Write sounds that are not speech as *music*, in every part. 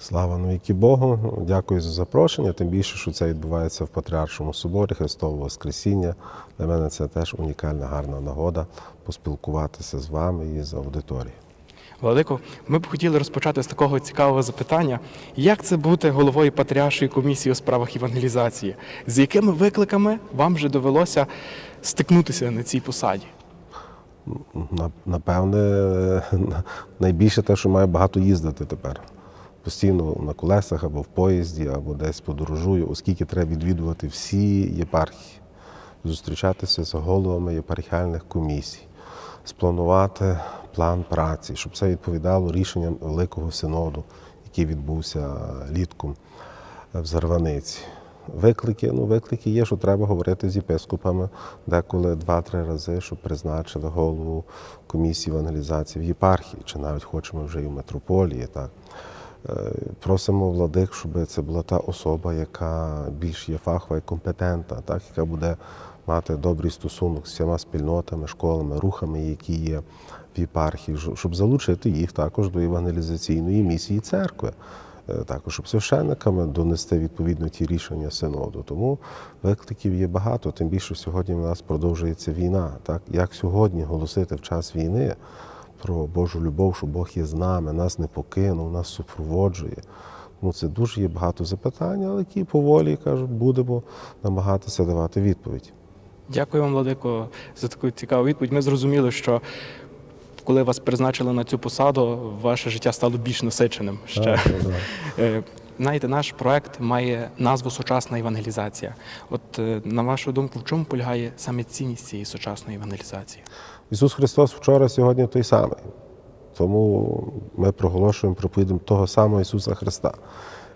Слава навіки Богу. Дякую за запрошення. Тим більше, що це відбувається в Патріаршому соборі Христового Воскресіння. Для мене це теж унікальна гарна нагода поспілкуватися з вами і з аудиторією. Владико, ми б хотіли розпочати з такого цікавого запитання: як це бути головою Патріаршої комісії у справах евангелізації? З якими викликами вам вже довелося стикнутися на цій посаді? Напевне, *laughs* найбільше те, що маю багато їздити тепер. Постійно на колесах або в поїзді, або десь подорожую, оскільки треба відвідувати всі єпархії, зустрічатися з головами єпархіальних комісій, спланувати план праці, щоб це відповідало рішенням Великого Синоду, який відбувся літком в Зарваниці. Виклики, ну виклики є, що треба говорити з єпископами деколи два-три рази, щоб призначили голову комісії евангелізації в єпархії, чи навіть хочемо вже і в митрополії. Так. Е, Просимо владик, щоб це була та особа, яка більш є фахова і компетентна, так, яка буде мати добрий стосунок з всіма спільнотами, школами, рухами, які є в єпархії, щоб- залучити їх також до евангелізаційної місії церкви. Е, Також щоб священниками донести відповідно ті рішення синоду. Тому викликів є багато, тим більше сьогодні в нас продовжується війна. Так? Як сьогодні голосити в час війни про Божу любов, що Бог є з нами, нас не покинув, нас супроводжує. Ну, це дуже є багато запитань, але які поволі кажуть, будемо намагатися давати відповідь. Дякую вам, Владико, за таку цікаву відповідь. Ми зрозуміли, що коли вас призначили на цю посаду, ваше життя стало більш насиченим. Ще. Так, так, так. Е, Знаєте, наш проект має назву Сучасна евангелізація. От е, на вашу думку, в чому полягає саме цінність цієї сучасної евангелізації? Ісус Христос вчора, сьогодні той самий. Тому ми проголошуємо проповідом того самого Ісуса Христа.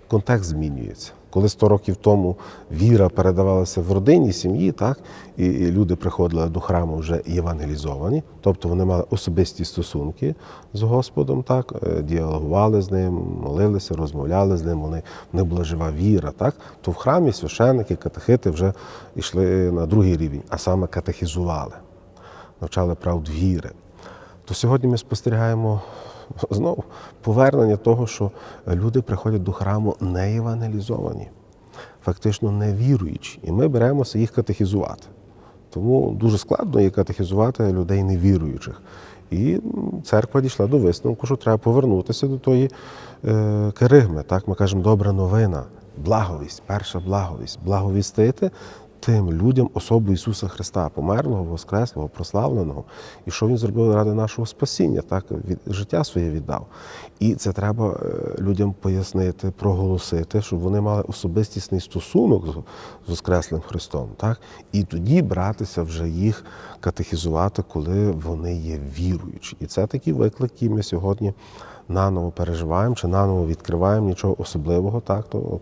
Контекст змінюється. Коли 100 років тому віра передавалася в родині, сім'ї, так, і, люди приходили до храму вже євангелізовані, тобто вони мали особисті стосунки з Господом, так, е, діалогували з ним, молилися, розмовляли з ним, вони, них була жива віра, так, то в храмі священники, катехити вже йшли на другий рівень, а саме катехізували навчали правд віри. То сьогодні ми спостерігаємо знову повернення того, що люди приходять до храму не евангелізовані, фактично не віруючі. І ми беремося їх катехізувати. Тому дуже складно є катехізувати людей невіруючих. І церква дійшла до висновку, що треба повернутися до тої е, керигми. Так ми кажемо, добра новина, благовість, перша благовість, благовістити тим людям особу Ісуса Христа, померлого, воскреслого, прославленого, і що Він зробив ради нашого спасіння, так від життя своє віддав. І це треба е, людям пояснити, проголосити, щоб вони мали особистісний стосунок з- Воскреслим Христом. Так? І тоді братися вже їх катехізувати, коли вони є віруючі. І це такі виклики, ми сьогодні наново переживаємо чи наново відкриваємо нічого особливого, так то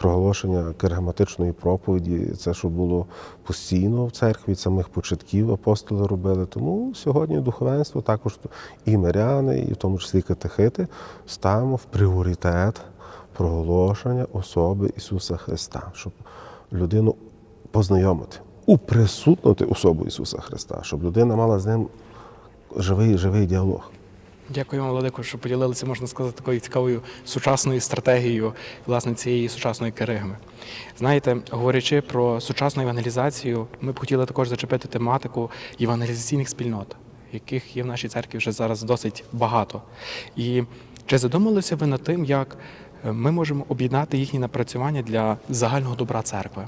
проголошення керигматичної проповіді, це що було постійно в церкві, від самих початків апостоли робили. Тому сьогодні духовенство, також і миряни, і в тому числі катехити, ставимо в пріоритет проголошення особи Ісуса Христа, щоб людину познайомити, уприсутнути особу Ісуса Христа, щоб людина мала з ним живий живий діалог. Дякую вам, Владико, що поділилися, можна сказати, такою цікавою сучасною стратегією власне цієї сучасної керигми. Знаєте, говорячи про сучасну евангелізацію, ми б хотіли також зачепити тематику евангелізаційних спільнот, яких є в нашій церкві вже зараз досить багато. І чи задумалися ви над тим, як е, ми можемо об'єднати їхні напрацювання для загального добра церкви?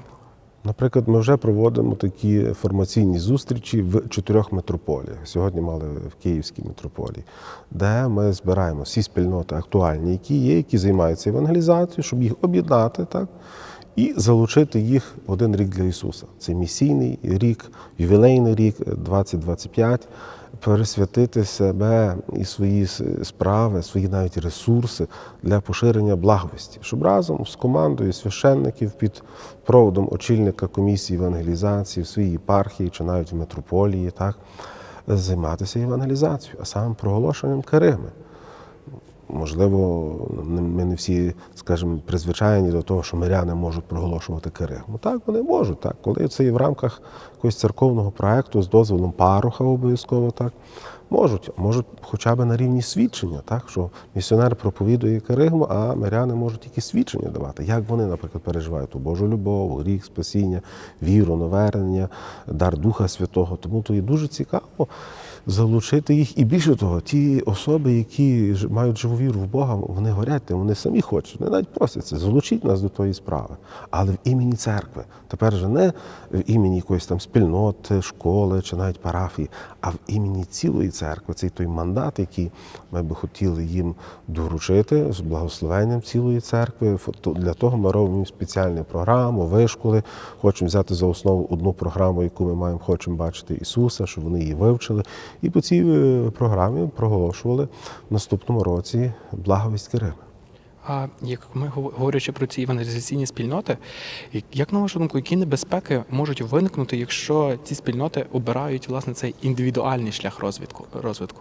Наприклад, ми вже проводимо такі формаційні зустрічі в чотирьох митрополіях. Сьогодні мали в Київській митрополії, де ми збираємо всі спільноти актуальні, які є, які займаються евангелізацією, щоб їх об'єднати так, і залучити їх в один рік для Ісуса. Це місійний рік, ювілейний рік 2025, пересвятити себе і свої справи, свої навіть ресурси для поширення благовісті, щоб разом з командою священників під проводом очільника комісії евангелізації в своїй єпархії чи навіть в митрополії, так, займатися евангелізацією, а саме проголошенням керигми. Можливо, ми не всі, скажімо, призвичайні до того, що миряни можуть проголошувати керигму. Так, вони можуть, так. Коли це є в рамках якогось церковного проекту з дозволом пароха обов'язково, так, Можуть, можуть хоча б на рівні свідчення, так що місіонер проповідує керигму, а миряни можуть тільки свідчення давати, як вони, наприклад, переживають ту Божу любов, гріх, спасіння, віру, навернення, дар Духа Святого. Тому то є дуже цікаво залучити їх. І більше того, ті особи, які мають живу віру в Бога, вони горять, вони самі хочуть. Вони навіть просяться, залучіть нас до тої справи. Але в імені церкви. Тепер же не в імені якоїсь там спільноти, школи чи навіть парафії, а в імені цілої церкви. Цей той мандат, який ми би хотіли їм доручити з благословенням цілої церкви. Для того ми робимо спеціальну програму, вишколи. Хочемо взяти за основу одну програму, яку ми маємо, хочемо бачити Ісуса, щоб вони її вивчили. І по цій е, програмі проголошували в наступному році благовість Кирими. А як ми говорячи про ці евангелізаційні спільноти, як на вашу думку, які небезпеки можуть виникнути, якщо ці спільноти обирають власне цей індивідуальний шлях розвитку розвитку?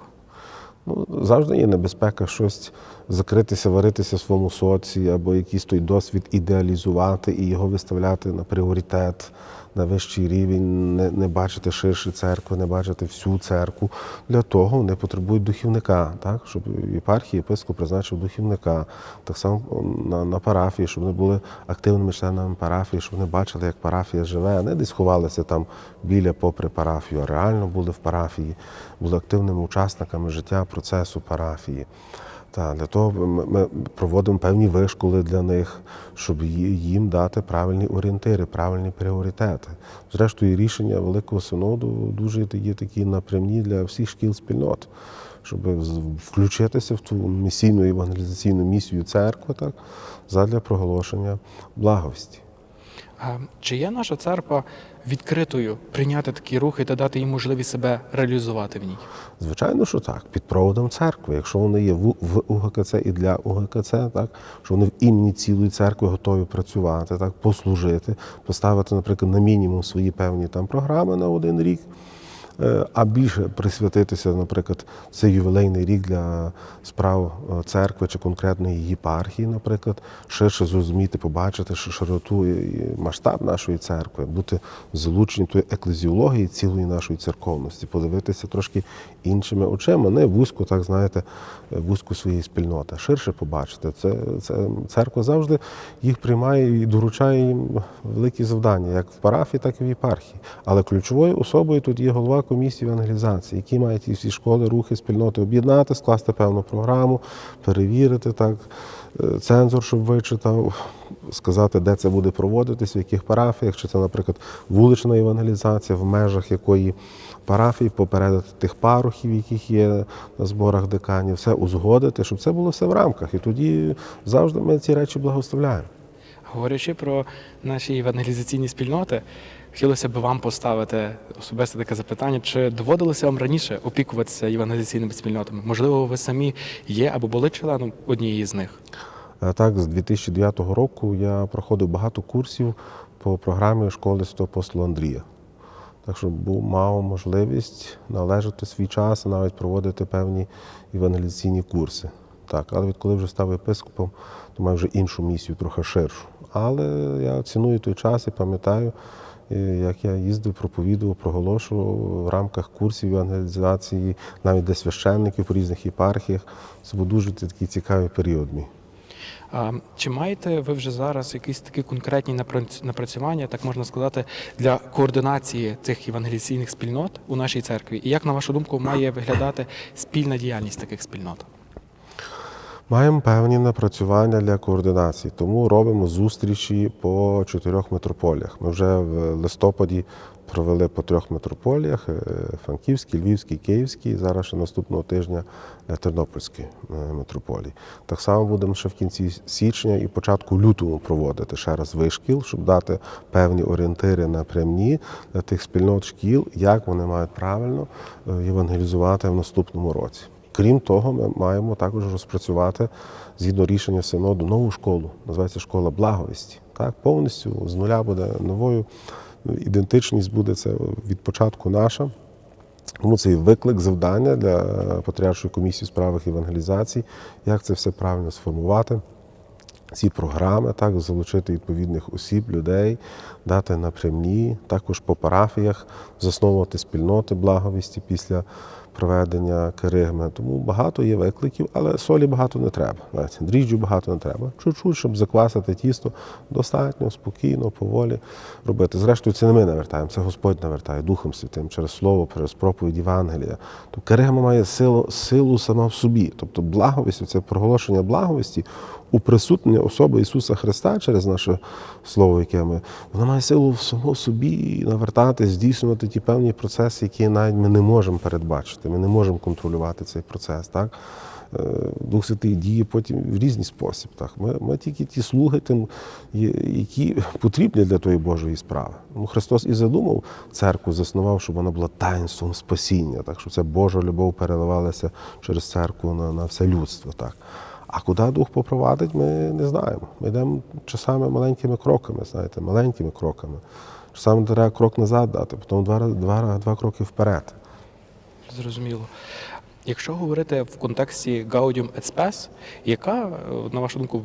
Ну, завжди є небезпека щось закритися, варитися в своєму соці, або якийсь той досвід ідеалізувати і його виставляти на пріоритет, на вищий рівень, не, не бачити ширше церкви, не бачити всю церкву. Для того вони потребують духівника, так? щоб єпархія, єпископ призначив духівника. Так само на, на парафії, щоб вони були активними членами парафії, щоб вони бачили, як парафія живе, а не десь ховалися там біля попри парафію, а реально були в парафії, були активними учасниками життя процесу парафії. Та для того ми проводимо певні вишколи для них, щоб їм дати правильні орієнтири, правильні пріоритети. Зрештою, рішення Великого Синоду дуже є такі напрямні для всіх шкіл спільнот, щоб включитися в ту місійну евангелізаційну місію церкви, так задля проголошення благовісті. Чи є наша церква відкритою прийняти такі рухи та дати їм можливість себе реалізувати в ній? Звичайно, що так, під проводом церкви. Якщо вони є в УГКЦ і для УГКЦ, так що вони в імені цілої церкви готові працювати, так послужити, поставити, наприклад, на мінімум свої певні там програми на один рік. Е, А більше присвятитися, наприклад, це ювілейний рік для справ е, церкви чи конкретної єпархії, наприклад, ширше зрозуміти, побачити широту і масштаб нашої церкви, бути залучені тої еклезіології цілої нашої церковності, подивитися трошки іншими очима, не вузько, так знаєте, е, вузько своєї спільноти, ширше побачити. Це, це церква завжди їх приймає і доручає їм великі завдання, як в парафії, так і в єпархії. Але ключовою особою тут є голова комісії евангелізації, які мають ті всі школи, рухи, спільноти об'єднати, скласти певну програму, перевірити так. е, Цензор, щоб вичитав, сказати, де це буде проводитись, в яких парафіях, чи це, наприклад, вулична евангелізація, в межах якої парафії, попередити тих парохів, яких є на зборах деканів, все узгодити, щоб це було все в рамках. І тоді завжди ми ці речі благословляємо. Говорячи про наші евангелізаційні спільноти, хотілося б вам поставити особисте таке запитання: чи доводилося вам раніше опікуватися евангелізаційними спільнотами? Можливо, ви самі є або були членом однієї з них? Е, Так, з 2009 року я проходив багато курсів по програмі школи апостола Андрія. Так що був, мав можливість належати свій час, навіть проводити певні евангелізаційні курси. Так, але відколи вже став єпископом, то маю вже іншу місію, трохи ширшу. Але я ціную той час і пам'ятаю, як я їздив, проповідував, проголошував в рамках курсів евангелізації, навіть для священників по різних єпархіях. Це був дуже такий цікавий період мій. А, Чи маєте ви вже зараз якісь такі конкретні напрацювання, так можна сказати, для координації цих евангелізаційних спільнот у нашій церкві? І як на вашу думку має виглядати спільна діяльність таких спільнот? Маємо певні напрацювання для координації, тому робимо зустрічі по чотирьох метрополіях. Ми вже в листопаді провели по трьох метрополіях: е, Франківській, Львівській, Київській. Зараз ще наступного тижня для Тернопільської е. Так само будемо ще в кінці січня і початку лютого проводити ще раз вишкіл, щоб дати певні орієнтири напрямні для тих спільнот шкіл, як вони мають правильно е, євангелізувати в наступному році. Крім того, ми маємо також розпрацювати згідно рішення синоду нову школу. Називається школа благовісті. Так, повністю з нуля буде новою ідентичність буде це від початку наша. Тому це і виклик, завдання для Патріаршої комісії у справах євангелізації, як це все правильно сформувати. Ці програми, так, залучити відповідних осіб, людей, дати напрямні, також по парафіях, засновувати спільноти благовісті після проведення керигми. Тому багато є викликів, але солі багато не треба. Знаєте, дріжджу багато не треба. Чуть-чуть, щоб заквасити тісто, достатньо, спокійно, поволі робити. Зрештою, це не ми навертаємо, це Господь навертає Духом Святим через Слово, через проповідь Євангелія. То керигма має силу, силу сама в собі. Тобто благовість, це проголошення благовісті, уприсутнення особи Ісуса Христа через наше Слово, яке ми, вона має силу в само собі навертати, здійснювати ті певні процеси, які навіть ми не можемо передбачити. Ми не можемо контролювати цей процес. Так? Е, Дух Святий діє потім в різний спосіб. Так? Ми, ми тільки ті слуги, тим, які потрібні для тої Божої справи. Ну, Христос і задумав церкву, заснував, щоб вона була таїнством спасіння, так? щоб ця Божа любов переливалася через церкву на, на все людство. Так? А куди Дух попровадить, ми не знаємо. Ми йдемо часами маленькими кроками, знаєте, маленькими кроками. Часами треба крок назад дати, потім два, два, два кроки вперед. Зрозуміло. Якщо говорити в контексті Gaudium et Spes, яка, е, на вашу думку,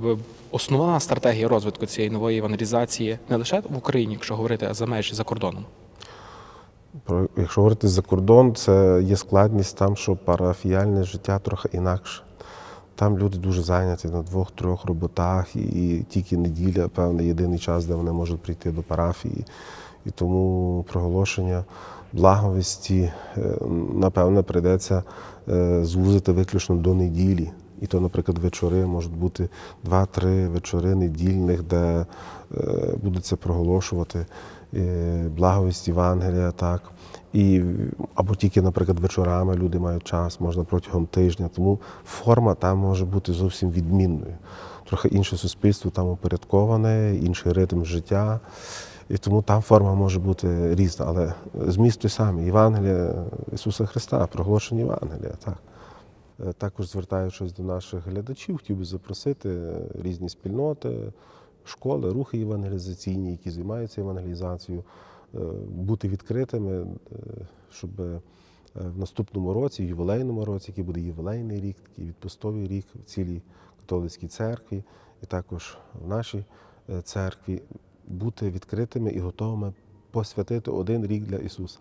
основна стратегія розвитку цієї нової евангелізації не лише в Україні, якщо говорити а за межі за кордоном? Якщо говорити за кордон, це є складність там, що парафіяльне життя трохи інакше. Там люди дуже зайняті на двох-трьох роботах, і, тільки неділя, певний єдиний час, де вони можуть прийти до парафії. І тому проголошення благовісті, е, напевне, прийдеться е, звузити виключно до неділі. І то, наприклад, вечори можуть бути два-три вечори недільних, де е, будеться проголошувати благовість Євангелія, так. І, або тільки, наприклад, вечорами люди мають час, можна протягом тижня. Тому форма там може бути зовсім відмінною. Трохи інше суспільство там упорядковане, інший ритм життя. І тому там форма може бути різна, але зміст той самий Євангелія Ісуса Христа, проголошення Євангелія. Так. Е, Також звертаючись до наших глядачів, хотів би запросити різні спільноти, школи, рухи євангелізаційні, які займаються евангелізацією, е, бути відкритими, е, щоб е, в наступному році, ювілейному році, який буде ювілейний рік, такий відпустовий рік в цілій католицькій церкві, і також в нашій е, церкві, бути відкритими і готовими посвятити один рік для Ісуса.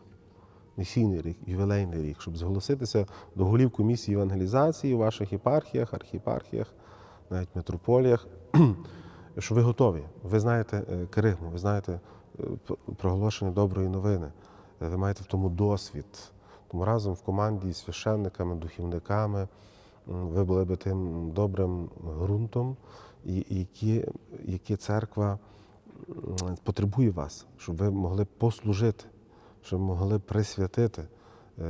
Місійний рік, ювілейний рік, щоб зголоситися до голів комісії евангелізації у ваших єпархіях, архієпархіях, навіть митрополіях, що ви готові. Ви знаєте е, керигму, ви знаєте е, проголошення доброї новини, е, ви маєте в тому досвід. Тому разом в команді з священниками, духівниками ви були би тим добрим ґрунтом, які, які церква потребує вас, щоб ви могли послужити щоб могли присвятити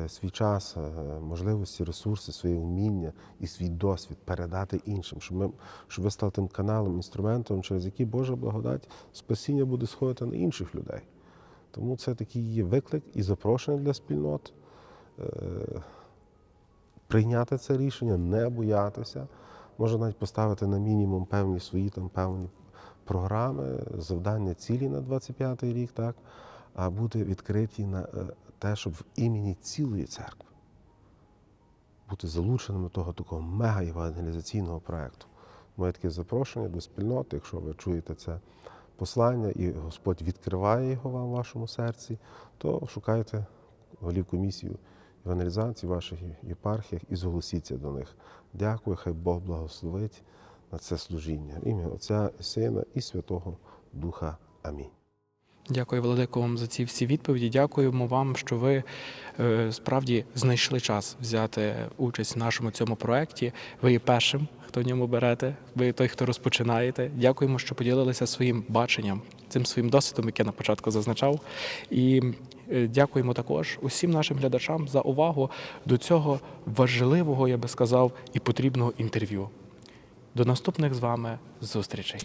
свій час, е, можливості, ресурси, свої вміння і свій досвід передати іншим, щоб, ми, щоб ви стали тим каналом, інструментом, через який Божа благодать спасіння буде сходити на інших людей. Тому це такий є виклик і запрошення для спільнот е, прийняти це рішення, не боятися. Можна навіть поставити на мінімум певні свої там певні програми, завдання, цілі на 25-й рік, так, а бути відкриті на е, те, щоб в імені цілої церкви бути залученими до того такого мега-евангелізаційного проєкту. Моє таке запрошення до спільноти, якщо ви чуєте це послання, і Господь відкриває його вам в вашому серці, то шукайте голів комісію евангелізації в ваших єпархіях і зголосіться до них. Дякую, хай Бог благословить на це служіння. В Ім'я Отця Сина і Святого Духа. Амінь. Дякую, Владико, вам за ці всі відповіді. Дякуємо вам, що ви е, справді знайшли час взяти участь в нашому цьому проєкті. Ви є першим, хто в ньому берете. Ви той, хто розпочинаєте. Дякуємо, що поділилися своїм баченням, цим своїм досвідом, який я на початку зазначав. І е, дякуємо також усім нашим глядачам за увагу до цього важливого, я би сказав, і потрібного інтерв'ю. До наступних з вами зустрічей.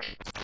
Thank you.